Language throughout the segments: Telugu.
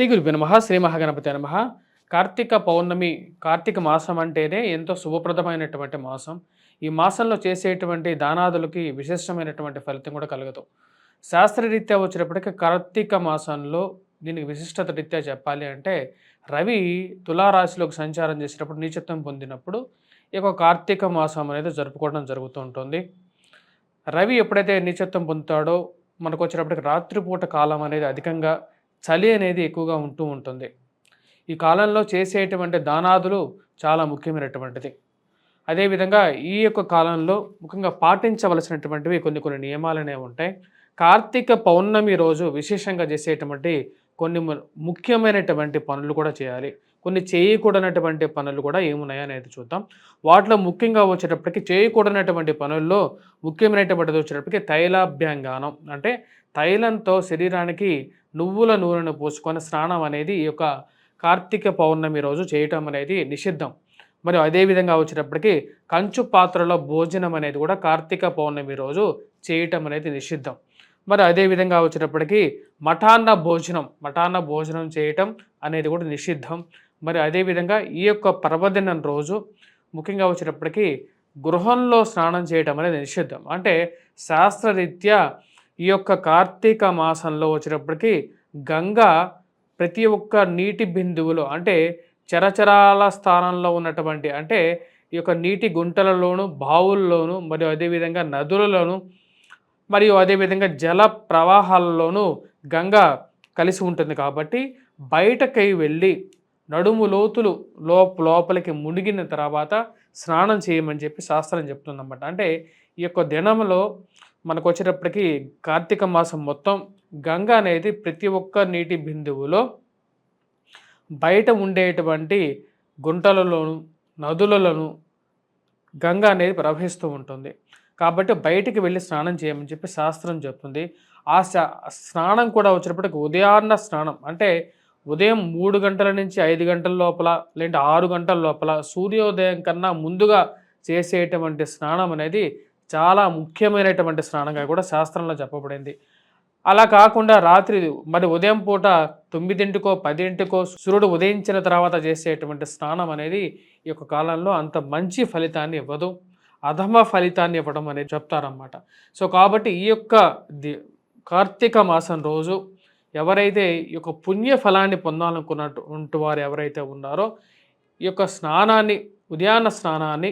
శ్రీ గురుభ్య నమ శ్రీ మహాగణపతి నమ. కార్తీక పౌర్ణమి కార్తీక మాసం అంటేనే ఎంతో శుభప్రదమైనటువంటి మాసం. ఈ మాసంలో చేసేటువంటి దానాదులకి విశిష్టమైనటువంటి ఫలితం కూడా కలగదు. శాస్త్రరీత్యా వచ్చినప్పటికీ కార్తీక మాసంలో దీనికి విశిష్టత రీత్యా చెప్పాలి అంటే రవి తులారాశిలోకి సంచారం చేసినప్పుడు నీచత్వం పొందినప్పుడు ఈ యొక్క కార్తీక మాసం అనేది జరుపుకోవడం జరుగుతూ ఉంటుంది. రవి ఎప్పుడైతే నీచత్వం పొందుతాడో మనకు వచ్చినప్పటికీ రాత్రిపూట కాలం అనేది అధికంగా చలి అనేది ఎక్కువగా ఉంటూ ఉంటుంది. ఈ కాలంలో చేసేటువంటి దానాదులు చాలా ముఖ్యమైనటువంటిది. అదేవిధంగా ఈ యొక్క కాలంలో ముఖ్యంగా పాటించవలసినటువంటివి కొన్ని కొన్ని నియమాలు అనేవి ఉంటాయి. కార్తీక పౌర్ణమి రోజు విశేషంగా చేసేటువంటి కొన్ని ముఖ్యమైనటువంటి పనులు కూడా చేయాలి. కొన్ని చేయకూడనటువంటి పనులు కూడా ఏమున్నాయనేది చూద్దాం. వాటిలో ముఖ్యంగా వచ్చేటప్పటికి చేయకూడనటువంటి పనుల్లో ముఖ్యమైనటువంటిది వచ్చేటప్పటికి తైలాభ్యంగానం. అంటే తైలంతో శరీరానికి నువ్వుల నూనెను పూసుకొని స్నానం అనేది ఈ యొక్క కార్తీక పౌర్ణమి రోజు చేయటం అనేది నిషిద్ధం. మరి అదేవిధంగా వచ్చేటప్పటికి కంచు పాత్రలో భోజనం అనేది కూడా కార్తీక పౌర్ణమి రోజు చేయటం అనేది నిషిద్ధం. మరి అదేవిధంగా వచ్చేటప్పటికి మఠాన్న భోజనం మఠాన్న భోజనం చేయటం అనేది కూడా నిషిద్ధం. మరి అదేవిధంగా ఈ యొక్క పర్వదినం రోజు ముఖ్యంగా వచ్చినప్పటికీ గృహంలో స్నానం చేయటం అనేది నిషిద్ధం. అంటే శాస్త్రరీత్యా ఈ యొక్క కార్తీక మాసంలో వచ్చినప్పటికీ గంగ ప్రతి ఒక్క నీటి బిందువులో అంటే చరచరాల స్థానంలో ఉన్నటువంటి అంటే ఈ యొక్క నీటి గుంటలలోను బావుల్లోను మరియు అదేవిధంగా నదులలోను మరియు అదేవిధంగా జల ప్రవాహాలలోనూ గంగ కలిసి ఉంటుంది కాబట్టి బయటకై వెళ్ళి నడుము లోతులు లోప లోపలికి మునిగిన తర్వాత స్నానం చేయమని చెప్పి శాస్త్రం చెప్తుందన్నమాట. అంటే ఈ యొక్క దినంలో మనకు వచ్చేటప్పటికి కార్తీక మాసం మొత్తం గంగ అనేది ప్రతి ఒక్క నీటి బిందువులో బయట ఉండేటువంటి గుంటలలోను నదులలోను గంగ అనేది ప్రవహిస్తూ ఉంటుంది. కాబట్టి బయటికి వెళ్ళి స్నానం చేయమని చెప్పి శాస్త్రం చెప్తుంది. ఆ శా- స్నానం కూడా వచ్చినప్పటికి ఉదయాన్న స్నానం. అంటే ఉదయం మూడు గంటల నుంచి ఐదు గంటల లోపల లేదంటే ఆరు గంటల లోపల సూర్యోదయం కన్నా ముందుగా చేసేటువంటి స్నానం అనేది చాలా ముఖ్యమైనటువంటి స్నానంగా కూడా శాస్త్రంలో చెప్పబడింది. అలా కాకుండా రాత్రి మరి ఉదయం పూట తొమ్మిదింటికో పదింటికో సూర్యుడు ఉదయించిన తర్వాత చేసేటువంటి స్నానం అనేది ఈ యొక్క కాలంలో అంత మంచి ఫలితాన్ని ఇవ్వదు. అధమ ఫలితాన్ని ఇవ్వడం అనేది చెప్తారన్నమాట. సో కాబట్టి ఈ యొక్క ది కార్తీక మాసం రోజు ఎవరైతే ఈ యొక్క పుణ్య ఫలాన్ని పొందాలనుకున్నటువంటి వారు ఎవరైతే ఉన్నారో ఈ యొక్క స్నానాన్ని ఉదయాన్న స్నానాన్ని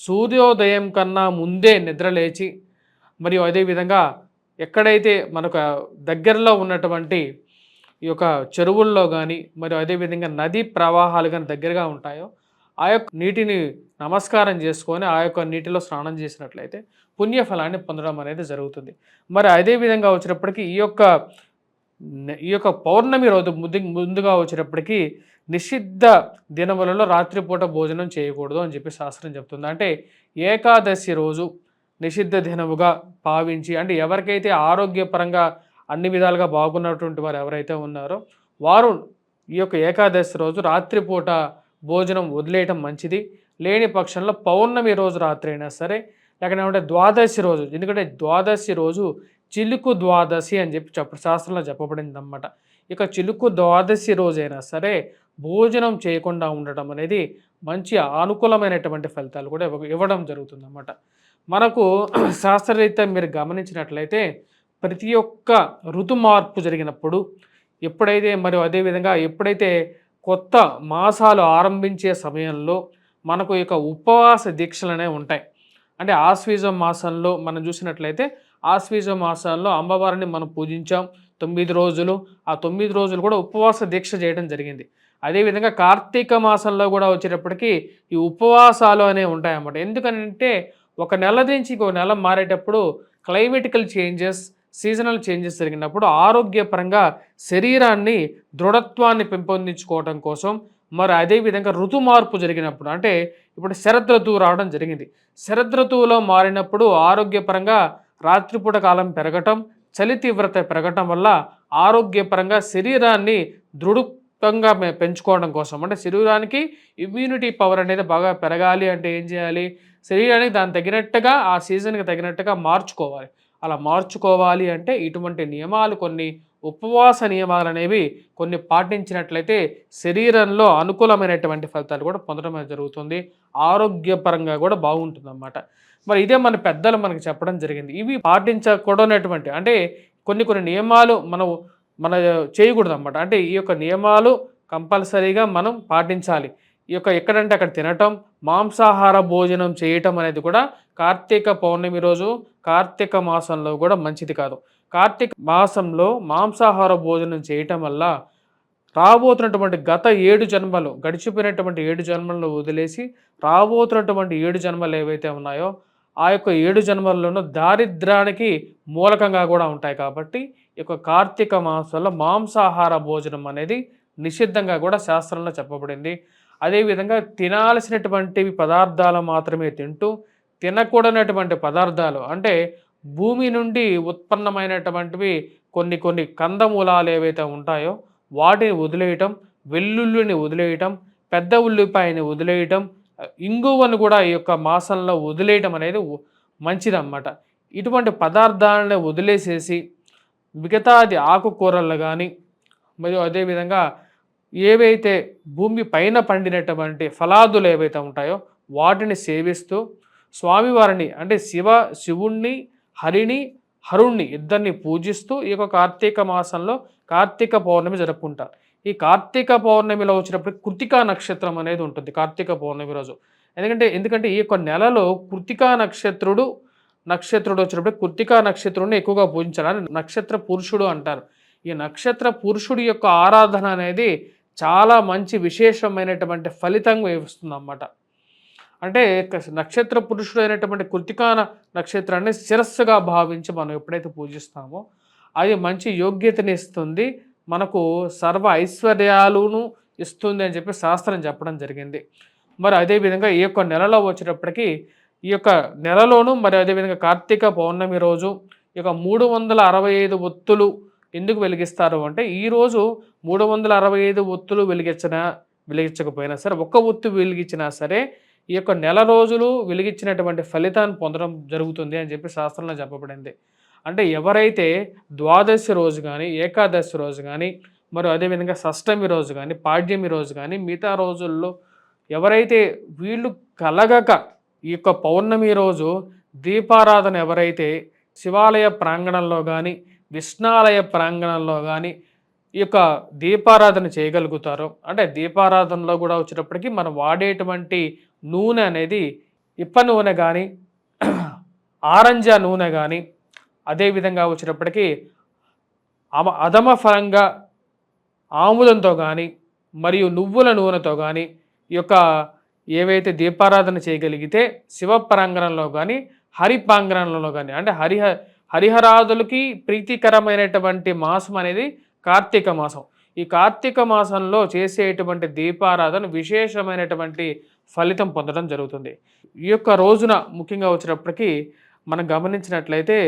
సూర్యోదయం కన్నా ముందే నిద్రలేచి మరియు అదేవిధంగా ఎక్కడైతే మనకు దగ్గరలో ఉన్నటువంటి ఈ యొక్క చెరువుల్లో కానీ మరియు అదేవిధంగా నదీ ప్రవాహాలు కానీ దగ్గరగా ఉంటాయో ఆ యొక్క నీటిని నమస్కారం చేసుకొని ఆ యొక్క నీటిలో స్నానం చేసినట్లయితే పుణ్యఫలాన్ని పొందడం అనేది జరుగుతుంది. మరి అదేవిధంగా వచ్చినప్పటికీ ఈ యొక్క ఈ యొక్క పౌర్ణమి రోజు ముందు ముందుగా వచ్చేటప్పటికి నిషిద్ధ దినములలో రాత్రిపూట భోజనం చేయకూడదు అని చెప్పి శాస్త్రం చెప్తుంది. అంటే ఏకాదశి రోజు నిషిద్ధ దినముగా భావించి అంటే ఎవరికైతే ఆరోగ్యపరంగా అన్ని విధాలుగా బాగున్నటువంటి వారు ఎవరైతే ఉన్నారో వారు ఈ యొక్క ఏకాదశి రోజు రాత్రిపూట భోజనం వదిలేయటం మంచిది. లేని పక్షంలో పౌర్ణమి రోజు రాత్రి అయినా సరే లేకపోతే ద్వాదశి రోజు ఎందుకంటే ద్వాదశి రోజు చిలుకు ద్వాదశి అని చెప్పి చెప్పు శాస్త్రంలో చెప్పబడింది అన్నమాట ఇక చిలుకు ద్వాదశి రోజైనా సరే భోజనం చేయకుండా ఉండటం అనేది మంచి అనుకూలమైనటువంటి ఫలితాలు కూడా ఇవ్వడం ఇవ్వడం జరుగుతుందన్నమాట. మనకు శాస్త్రరీత్యా మీరు గమనించినట్లయితే ప్రతి ఒక్క ఋతు మార్పు జరిగినప్పుడు ఎప్పుడైతే మరియు అదేవిధంగా ఎప్పుడైతే కొత్త మాసాలు ఆరంభించే సమయంలో మనకు యొక్క ఉపవాస దీక్షలు అనేవి ఉంటాయి. అంటే ఆశ్వీజ మాసంలో మనం చూసినట్లయితే ఆశ్వీజ మాసంలో అమ్మవారిని మనం పూజించాం. తొమ్మిది రోజులు. ఆ తొమ్మిది రోజులు కూడా ఉపవాస దీక్ష చేయడం జరిగింది. అదేవిధంగా కార్తీక మాసంలో కూడా వచ్చేటప్పటికి ఈ ఉపవాసాలు అనేవి ఉంటాయన్నమాట. ఎందుకంటే ఒక నెల నుంచి ఇంకో నెల మారేటప్పుడు క్లైమేటికల్ చేంజెస్ సీజనల్ చేంజెస్ జరిగినప్పుడు ఆరోగ్యపరంగా శరీరాన్ని దృఢత్వాన్ని పెంపొందించుకోవడం కోసం మరి అదేవిధంగా ఋతు మార్పు జరిగినప్పుడు అంటే ఇప్పుడు శరద్ ఋతువు రావడం జరిగింది. శరద్ ఋతువులో మారినప్పుడు ఆరోగ్యపరంగా రాత్రిపూట కాలం పెరగటం చలి తీవ్రత పెరగటం వల్ల ఆరోగ్యపరంగా శరీరాన్ని దృఢంగా పెంచుకోవడం కోసం. అంటే శరీరానికి ఇమ్యూనిటీ పవర్ అనేది బాగా పెరగాలి అంటే ఏం చేయాలి? శరీరానికి దానికి తగినట్టుగా ఆ సీజన్కి తగినట్టుగా మార్చుకోవాలి. అలా మార్చుకోవాలి అంటే ఇటువంటి నియమాలు కొన్ని ఉపవాస నియమాలు అనేవి కొన్ని పాటించినట్లయితే శరీరంలో అనుకూలమైనటువంటి ఫలితాలు కూడా పొందడం అనేది జరుగుతుంది. ఆరోగ్యపరంగా కూడా బాగుంటుందన్నమాట. మరి ఇదే మన పెద్దలు మనకు చెప్పడం జరిగింది. ఇవి పాటించకూడనటువంటి అంటే కొన్ని కొన్ని నియమాలు మనం మన చేయకూడదు అనమాట అంటే ఈ యొక్క నియమాలు కంపల్సరీగా మనం పాటించాలి. ఈ యొక్క ఎక్కడంటే అక్కడ తినటం మాంసాహార భోజనం చేయటం అనేది కూడా కార్తీక పౌర్ణమి రోజు కార్తీక మాసంలో కూడా మంచిది కాదు. కార్తీక మాసంలో మాంసాహార భోజనం చేయటం వల్ల రాబోతున్నటువంటి గత ఏడు జన్మలు గడిచిపోయినటువంటి ఏడు జన్మలను వదిలేసి రాబోతున్నటువంటి ఏడు జన్మలు ఏవైతే ఉన్నాయో ఆ యొక్క ఏడు జన్మల్లోనూ దారిద్రానికి మూలకంగా కూడా ఉంటాయి కాబట్టి ఈ యొక్క కార్తీక మాసంలో మాంసాహార భోజనం అనేది నిషిద్ధంగా కూడా శాస్త్రంలో చెప్పబడింది. అదేవిధంగా తినాల్సినటువంటి పదార్థాలు మాత్రమే తింటూ తినకూడనటువంటి పదార్థాలు అంటే భూమి నుండి ఉత్పన్నమైనటువంటివి కొన్ని కొన్ని కందమూలాలు ఏవైతే ఉంటాయో వాటిని వదిలేయటం వెల్లుల్లిని వదిలేయటం పెద్ద ఉల్లిపాయని వదిలేయటం ఇంగువను కూడా ఈ యొక్క మాసంలో వదిలేయటం అనేది మంచిదన్నమాట. ఇటువంటి పదార్థాలను వదిలేసేసి మిగతాది ఆకుకూరలు కానీ మరియు అదేవిధంగా ఏవైతే భూమి పైన పండినటువంటి ఫలాదులు ఏవైతే ఉంటాయో వాటిని సేవిస్తూ స్వామివారిని అంటే శివ శివుణ్ణి హరిని హరుణ్ణి ఇద్దరిని పూజిస్తూ ఈ యొక్క కార్తీక మాసంలో కార్తీక పౌర్ణమి జరుపుకుంటారు. ఈ కార్తీక పౌర్ణమిలో వచ్చినప్పుడు కృతికా నక్షత్రం అనేది ఉంటుంది కార్తీక పౌర్ణమి రోజు. ఎందుకంటే ఎందుకంటే ఈ యొక్క నెలలో కృతికా నక్షత్రుడు నక్షత్రుడు వచ్చినప్పుడు కృతికా నక్షత్రుడిని ఎక్కువగా పూజించాలని నక్షత్ర పురుషుడు అంటారు. ఈ నక్షత్ర పురుషుడి యొక్క ఆరాధన అనేది చాలా మంచి విశేషమైనటువంటి ఫలితంగా ఇస్తుంది అన్నమాట అంటే నక్షత్ర పురుషుడు అయినటువంటి కృతికాన నక్షత్రాన్ని శిరస్సుగా భావించి మనం ఎప్పుడైతే పూజిస్తామో అది మంచి యోగ్యతని ఇస్తుంది. మనకు సర్వ ఐశ్వర్యాలును ఇస్తుంది అని చెప్పి శాస్త్రం చెప్పడం జరిగింది. మరి అదేవిధంగా ఈ యొక్క నెలలో వచ్చేటప్పటికి ఈ యొక్క నెలలోనూ మరి అదేవిధంగా కార్తీక పౌర్ణమి రోజు ఈ యొక్క మూడు వందల అరవై ఐదు ఒత్తులు ఎందుకు వెలిగిస్తారు అంటే ఈరోజు మూడు వందల అరవై ఐదు ఒత్తులు వెలిగించిన వెలిగించకపోయినా సరే ఒక్క ఒత్తు వెలిగించినా సరే ఈ యొక్క నెల రోజులు వెలిగించినటువంటి ఫలితాన్ని పొందడం జరుగుతుంది అని చెప్పి శాస్త్రంలో చెప్పబడింది. అంటే ఎవరైతే ద్వాదశి రోజు కానీ ఏకాదశి రోజు కానీ మరి అదేవిధంగా షష్టమి రోజు కానీ పాడ్యమి రోజు కానీ మిగతా రోజుల్లో ఎవరైతే వీళ్ళు కలగక ఈ యొక్క పౌర్ణమి రోజు దీపారాధన ఎవరైతే శివాలయ ప్రాంగణంలో కానీ విష్ణాలయ ప్రాంగణంలో కానీ ఈ యొక్క దీపారాధన చేయగలుగుతారో. అంటే దీపారాధనలో కూడా వచ్చినప్పటికీ మనం వాడేటువంటి నూనె అనేది ఇప్ప నూనె కానీ ఆరంజ నూనె కానీ అదేవిధంగా వచ్చినప్పటికీ అమ అధమ ఫలంగా ఆముదంతో కానీ మరియు నువ్వుల నూనెతో కానీ ఈ యొక్క ఏవైతే దీపారాధన చేయగలిగితే శివ ప్రాంగణంలో కానీ హరి ప్రాంగణంలో కానీ అంటే హరిహ హరిహరాదులకి ప్రీతికరమైనటువంటి మాసం అనేది కార్తీక మాసం. ఈ కార్తీక మాసంలో చేసేటువంటి దీపారాధన విశేషమైనటువంటి ఫలితం పొందడం జరుగుతుంది. ఈ యొక్క రోజున ముఖ్యంగా వచ్చినప్పటికీ మనం గమనించినట్లయితే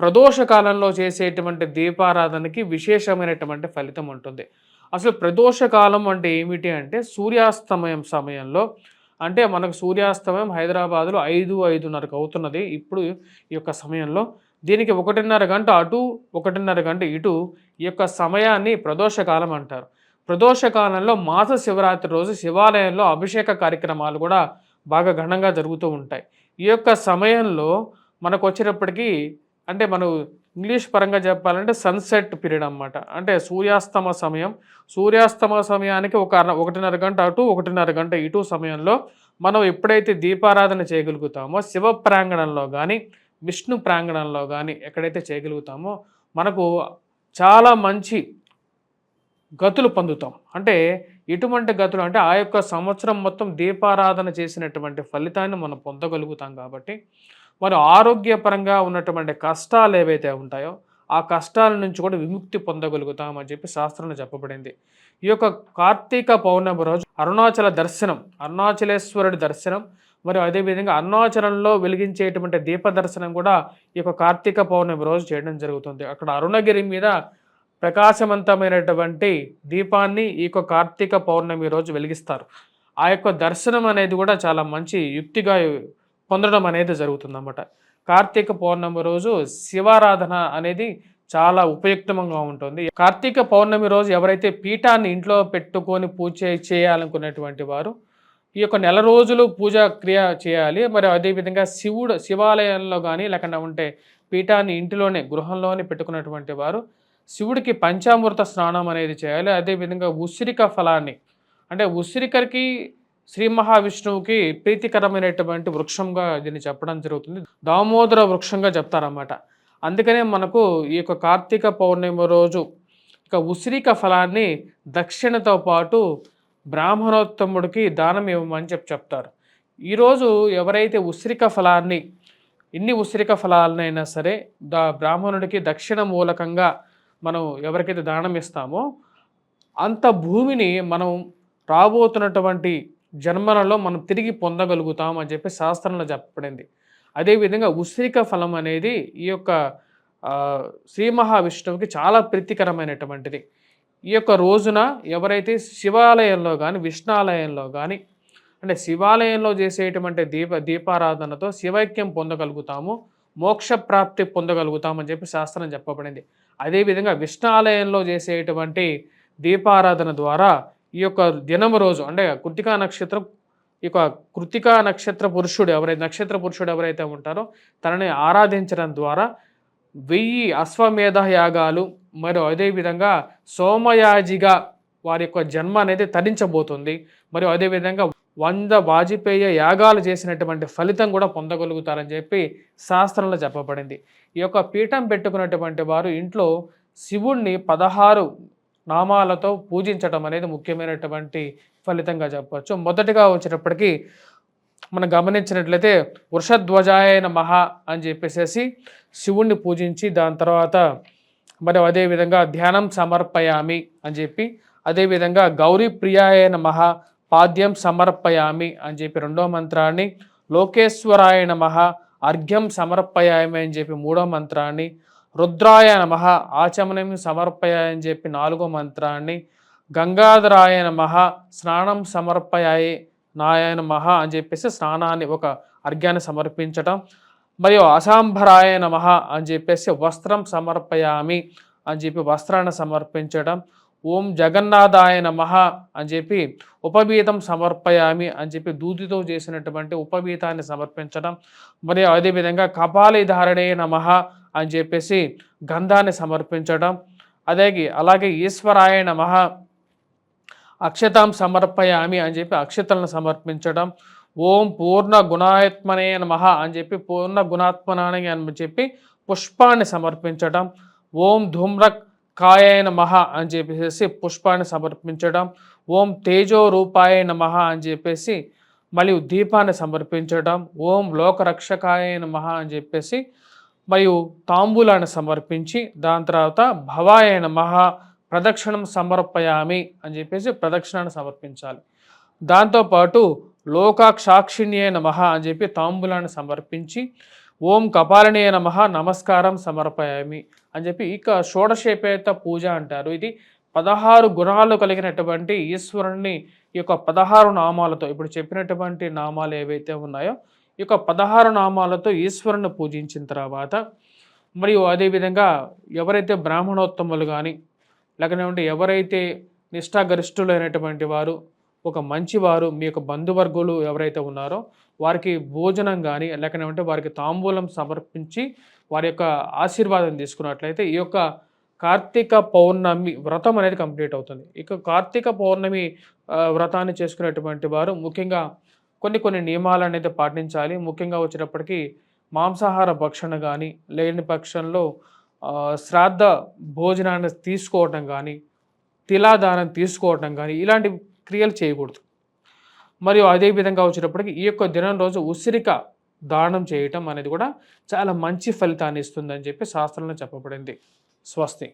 ప్రదోష కాలంలో చేసేటువంటి దీపారాధనకి విశేషమైనటువంటి ఫలితం ఉంటుంది. అసలు ప్రదోష కాలం అంటే ఏమిటి అంటే సూర్యాస్తమయం సమయంలో అంటే మనకు సూర్యాస్తమయం హైదరాబాద్లో ఐదు ఐదున్నరకు అవుతున్నది. ఇప్పుడు ఈ యొక్క సమయంలో దీనికి ఒకటిన్నర గంట అటు ఒకటిన్నర గంట ఇటు ఈ యొక్క సమయాన్ని ప్రదోషకాలం అంటారు. ప్రదోషకాలంలో మాస శివరాత్రి రోజు శివాలయంలో అభిషేక కార్యక్రమాలు కూడా బాగా ఘనంగా జరుగుతూ ఉంటాయి. ఈ యొక్క సమయంలో మనకు వచ్చినప్పటికీ అంటే మనం ఇంగ్లీష్ పరంగా చెప్పాలంటే సన్సెట్ పీరియడ్ అనమాట అంటే సూర్యాస్తమ సమయం. సూర్యాస్తమ సమయానికి ఒక ఒకటిన్నర గంట అటు ఒకటిన్నర గంట ఇటు సమయంలో మనం ఎప్పుడైతే దీపారాధన చేయగలుగుతామో శివ ప్రాంగణంలో కానీ విష్ణు ప్రాంగణంలో కానీ ఎక్కడైతే చేయగలుగుతామో మనకు చాలా మంచి గతులు పొందుతాం. అంటే ఎటువంటి గతులు? అంటే ఆ యొక్క సంవత్సరం మొత్తం దీపారాధన చేసినటువంటి ఫలితాన్ని మనం పొందగలుగుతాం కాబట్టి మరి ఆరోగ్యపరంగా ఉన్నటువంటి కష్టాలు ఏవైతే ఉంటాయో ఆ కష్టాల నుంచి కూడా విముక్తి పొందగలుగుతామని చెప్పి శాస్త్రంలో చెప్పబడింది. ఈ యొక్క కార్తీక పౌర్ణమి రోజు అరుణాచల దర్శనం అరుణాచలేశ్వరుడి దర్శనం మరియు అదేవిధంగా అరుణాచలంలో వెలిగించేటువంటి దీప దర్శనం కూడా ఈ యొక్క కార్తీక పౌర్ణమి రోజు చేయడం జరుగుతుంది. అక్కడ అరుణగిరి మీద ప్రకాశవంతమైనటువంటి దీపాన్ని ఈ యొక్క కార్తీక పౌర్ణమి రోజు వెలిగిస్తారు. ఆ యొక్క దర్శనం అనేది కూడా చాలా మంచి యుక్తిగా పొందడం అనేది జరుగుతుందన్నమాట. కార్తీక పౌర్ణమి రోజు శివారాధన అనేది చాలా ఉపయుక్తంగా ఉంటుంది. కార్తీక పౌర్ణమి రోజు ఎవరైతే పీఠాన్ని ఇంట్లో పెట్టుకొని పూజ చేయాలనుకునేటువంటి వారు ఈ యొక్క నెల రోజులు పూజ క్రియ చేయాలి. మరి అదేవిధంగా శివుడు శివాలయంలో కానీ లేకుండా ఉంటే పీఠాన్ని ఇంటిలోనే గృహంలోనే పెట్టుకున్నటువంటి వారు శివుడికి పంచామృత స్నానం అనేది చేయాలి. అదేవిధంగా ఉసిరిక ఫలాన్ని అంటే ఉసిరికకి శ్రీ మహావిష్ణువుకి ప్రీతికరమైనటువంటి వృక్షంగా దీన్ని చెప్పడం జరుగుతుంది. దామోదర వృక్షంగా చెప్తారన్నమాట. అందుకనే మనకు ఈ యొక్క కార్తీక పౌర్ణమి రోజు ఇక ఉసిరిక ఫలాన్ని దక్షిణతో పాటు బ్రాహ్మణోత్తముడికి దానం ఇవ్వమని చెప్పి చెప్తారు. ఈరోజు ఎవరైతే ఉసిరిక ఫలాన్ని ఎన్ని ఉసిరిక ఫలాలనైనా సరే దా బ్రాహ్మణుడికి దక్షిణ మూలకంగా మనం ఎవరికైతే దానం ఇస్తామో అంత భూమిని మనం రాబోతున్నటువంటి జన్మలలో మనం తిరిగి పొందగలుగుతాం అని చెప్పి శాస్త్రంలో చెప్పబడింది. అదేవిధంగా ఉసిరిక ఫలం అనేది ఈ యొక్క శ్రీ మహావిష్ణువుకి చాలా ప్రీతికరమైనటువంటిది. ఈ యొక్క రోజున ఎవరైతే శివాలయంలో కానీ విష్ణాలయంలో కానీ అంటే శివాలయంలో చేసేటువంటి దీప దీపారాధనతో శివైక్యం పొందగలుగుతాము మోక్ష ప్రాప్తి పొందగలుగుతామని చెప్పి శాస్త్రం చెప్పబడింది. అదేవిధంగా విష్ణాలయంలో చేసేటువంటి దీపారాధన ద్వారా ఈ యొక్క దినం రోజు అంటే కృతికా నక్షత్రం ఈ యొక్క కృతికా నక్షత్ర పురుషుడు ఎవరైతే నక్షత్ర పురుషుడు ఎవరైతే ఉంటారో తనని ఆరాధించడం ద్వారా వెయ్యి అశ్వమేధ యాగాలు మరియు అదేవిధంగా సోమయాజిగా వారి యొక్క జన్మ అనేది తరించబోతుంది. మరియు అదేవిధంగా వంద వాజపేయ యాగాలు చేసినటువంటి ఫలితం కూడా పొందగలుగుతారని చెప్పి శాస్త్రంలో చెప్పబడింది. ఈ యొక్క పీఠం పెట్టుకున్నటువంటి వారు ఇంట్లో శివుణ్ణి పదహారు నామాలతో పూజించడం అనేది ముఖ్యమైనటువంటి ఫలితంగా చెప్పవచ్చు మొదటిగా వచ్చేటప్పటికి మనం గమనించినట్లయితే వృషధ్వజాయన మహా అని చెప్పేసేసి శివుణ్ణి పూజించి దాని తర్వాత మరి అదేవిధంగా ధ్యానం సమర్పయామి అని చెప్పి అదేవిధంగా గౌరీ ప్రియాయ నమః పాద్యం సమర్పయామి అని చెప్పి రెండో మంత్రాన్ని లోకేశ్వరాయ నమః అర్ఘ్యం సమర్పయామి అని చెప్పి మూడో మంత్రాన్ని రుద్రాయ నమః ఆచమనం సమర్పయాయ అని చెప్పి నాలుగో మంత్రాన్ని గంగాధరాయ నమః స్నానం సమర్పయాయి నాయన మహ అని చెప్పేసి స్నానాన్ని ఒక అర్ఘ్యాన్ని సమర్పించటం మరియు అసాంభరాయ నమః అని చెప్పేసి వస్త్రం సమర్పయామి అని చెప్పి వస్త్రాన్ని సమర్పించడం. ఓం జగన్నాథాయ నమ అని చెప్పి ఉపవీతం సమర్పయామి అని చెప్పి దూదితో చేసినటువంటి ఉపవీతాన్ని సమర్పించడం. మరియు అదేవిధంగా కపాలి ధారణే నమః అని చెప్పేసి గంధాన్ని సమర్పించడం. అదే అలాగే ఈశ్వరాయ నమ అక్షతాం సమర్పయామి అని చెప్పి అక్షతలను సమర్పించడం. ఓం పూర్ణ గుణాత్మనే నమః అని చెప్పి పూర్ణ గుణాత్మనాని అని చెప్పి పుష్పాన్ని సమర్పించడం ఓం ధూమ్రక్ కాయ నమః అని చెప్పేసి పుష్పాన్ని సమర్పించడం ఓం తేజో రూపాయ నమః అని చెప్పేసి మరియు దీపాన్ని సమర్పించడం ఓం లోకరక్షకాయ నమః అని చెప్పేసి మరియు తాంబూలాన్ని సమర్పించి దాని తర్వాత భవాయ నమః ప్రదక్షిణం సమర్పయామి అని చెప్పేసి ప్రదక్షిణాన్ని సమర్పించాలి. దాంతోపాటు లోకాక్షాక్షిణ్యే నమ అని చెప్పి తాంబూలాన్ని సమర్పించి ఓం కపాలనే నమ నమస్కారం సమర్పయామి అని చెప్పి ఇక షోడశేపేత పూజ అంటారు. ఇది పదహారు గుణాలు కలిగినటువంటి ఈశ్వరుణ్ణి ఈ యొక్క పదహారు నామాలతో ఇప్పుడు చెప్పినటువంటి నామాలు ఏవైతే ఉన్నాయో ఈ యొక్క పదహారు నామాలతో ఈశ్వరుని పూజించిన తర్వాత మరియు అదేవిధంగా ఎవరైతే బ్రాహ్మణోత్తములు కానీ లేకపోతే ఎవరైతే నిష్ఠాగరిష్ఠులైనటువంటి వారు ఒక మంచివారు మీ యొక్క బంధువర్గులు ఎవరైతే ఉన్నారో వారికి భోజనం కానీ లేకపోతే వారికి తాంబూలం సమర్పించి వారి యొక్క ఆశీర్వాదం తీసుకున్నట్లయితే ఈ యొక్క కార్తీక పౌర్ణమి వ్రతం అనేది కంప్లీట్ అవుతుంది. ఇక కార్తీక పౌర్ణమి వ్రతాన్ని చేసుకునేటువంటి వారు ముఖ్యంగా కొన్ని కొన్ని నియమాలు అనేది పాటించాలి. ముఖ్యంగా వచ్చేటప్పటికి మాంసాహార భక్షణ కానీ లేని పక్షంలో శ్రాద్ధ భోజనాన్ని తీసుకోవటం కానీ తిలాదానం తీసుకోవటం కానీ ఇలాంటి క్రియలు చేయకూడదు. మరియు అదే విధంగా వచ్చినప్పటికీ ఈ యొక్క దినం రోజు ఉసిరిక దానం చేయటం అనేది కూడా చాలా మంచి ఫలితాన్ని ఇస్తుందని చెప్పి శాస్త్రంలో చెప్పబడింది. స్వస్తి.